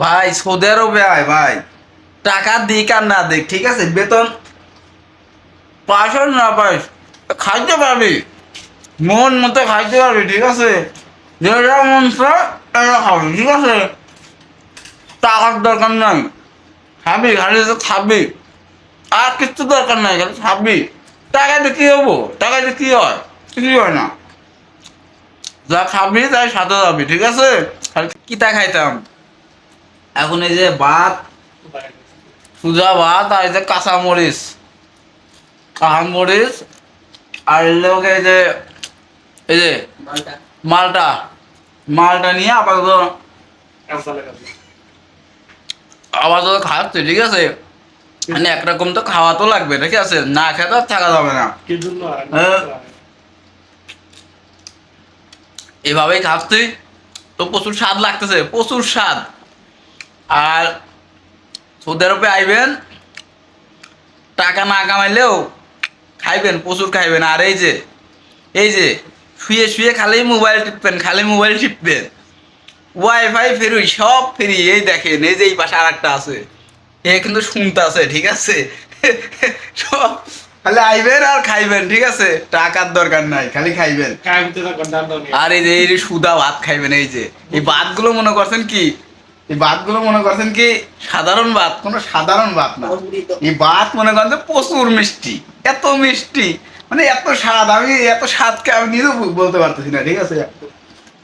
ভাই, সৌদি আরবে আয় ভাই। টাকা দিক আর না দিক, ঠিক আছে? বেতন পাস না পাস, খাইতে পারবি। মন মতো খাইতে পারবি, ঠিক আছে? যেটা মন খাবি, ঠিক আছে? টাকার দরকার নাই। খাবি, খালি তো খাবি। আর কিছু দরকার নাই, খালি খাবি। টাকা দিয়ে কি হব? টাকা দিয়ে কি হয়? কিছুই হয় না। যা খাবি, তাই সাথে যাবি, ঠিক আছে? খালি কিতা খাইতাম? এখন এই যে ভাত সুজা ভাত আর এই যে কাঁচা মরিচ। কাঁচা মরিচ আর এর এই যে এই যে মালটা। মালটা। নিয়ে আপাতত আপাতত খাওয়াচ্ছে ঠিক আছে? মানে একরকম তো খাওয়া তো লাগবে ঠিক আছে? না খেতে আর থাকা যাবে না। এভাবেই খাচ্ছি। তো প্রচুর স্বাদ লাগতেছে প্রচুর স্বাদ। আর সৌদি আরবে আইবেন টাকা না কামাইলেও খাইবেন প্রচুর খাইবেন। আর এই যে এই যে শুয়ে শুয়ে খালি মোবাইল টিপবেন খালি মোবাইল টিপবেন। ওয়াইফাই ফ্রি সব ফ্রি এই দেখেন এই যে এই পাশে আর একটা আছে। এ কিন্তু শুনতে আছে ঠিক আছে? সব খালি আইবেন আর খাইবেন ঠিক আছে? টাকার দরকার নাই খালি খাইবেন। আর এই যে এই যে সুদা ভাত খাইবেন এই যে। এই ভাতগুলো মনে করছেন কি? এই বাতগুলো মনে করছেন কি সাধারণ ভাত কোনো সাধারণ ভাত না। এই বাত মনে করেন যে প্রচুর মিষ্টি এত মিষ্টি মানে এত স্বাদ আমি এত স্বাদকে আমি নিজেও বলতে পারতেছি না ঠিক আছে?